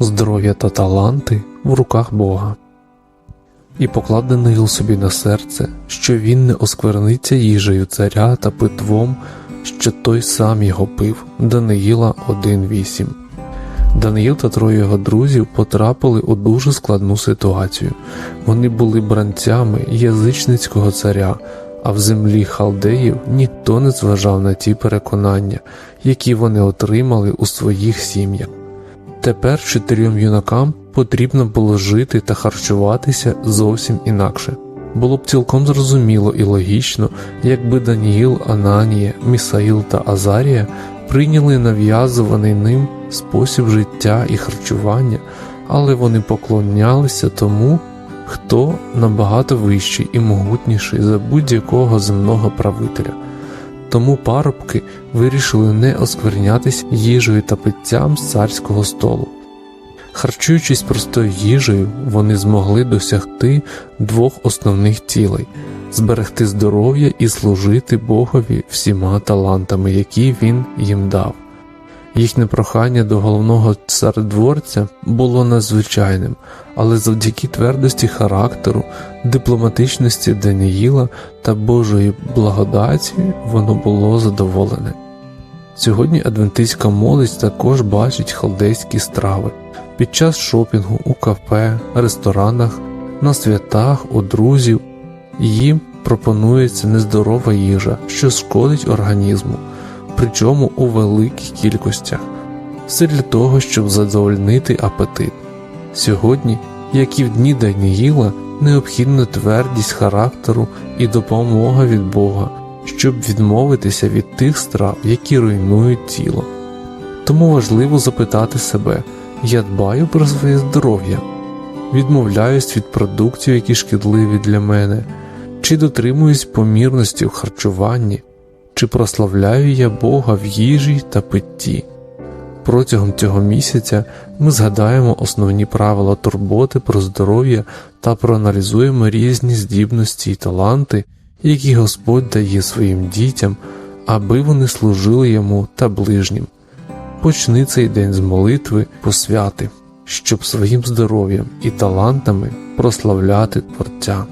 здоров'я та таланти в руках Бога. І поклав Даниїл собі на серце, що він не оскверниться їжею царя та питвом, що той сам його пив. Даниїла 1.8 Даниїл та троє його друзів потрапили у дуже складну ситуацію. Вони були бранцями язичницького царя, а в землі халдеїв ніхто не зважав на ті переконання, які вони отримали у своїх сім'ях. Тепер чотирьом юнакам потрібно було жити та харчуватися зовсім інакше. Було б цілком зрозуміло і логічно, якби Даніїл, Ананія, Місаїл та Азарія прийняли нав'язуваний ним спосіб життя і харчування, але вони поклонялися тому, хто набагато вищий і могутніший за будь-якого земного правителя. Тому парубки вирішили не осквернятись їжею та питтям з царського столу. Харчуючись простою їжею, вони змогли досягти двох основних цілей зберегти здоров'я і служити Богові всіма талантами, які він їм дав. Їхнє прохання до головного царедворця було надзвичайним, але завдяки твердості характеру, дипломатичності Даніїла та Божої благодаті воно було задоволене. Сьогодні адвентистська молодь також бачить халдейські страви під час шопінгу у кафе, ресторанах, на святах, у друзів. Їм пропонується нездорова їжа, що шкодить організму, причому у великих кількостях, все для того, щоб задовольнити апетит. Сьогодні, як і в дні Даніїла, необхідна твердість характеру і допомога від Бога, щоб відмовитися від тих страв, які руйнують тіло. Тому важливо запитати себе, я дбаю про своє здоров'я, відмовляюсь від продуктів, які шкідливі для мене, чи дотримуюсь помірності в харчуванні, чи прославляю я Бога в їжі та питті. Протягом цього місяця ми згадаємо основні правила турботи про здоров'я та проаналізуємо різні здібності і таланти, які Господь дає своїм дітям, аби вони служили йому та ближнім. Почни цей день з молитви посвяти, щоб своїм здоров'ям і талантами прославляти Творця.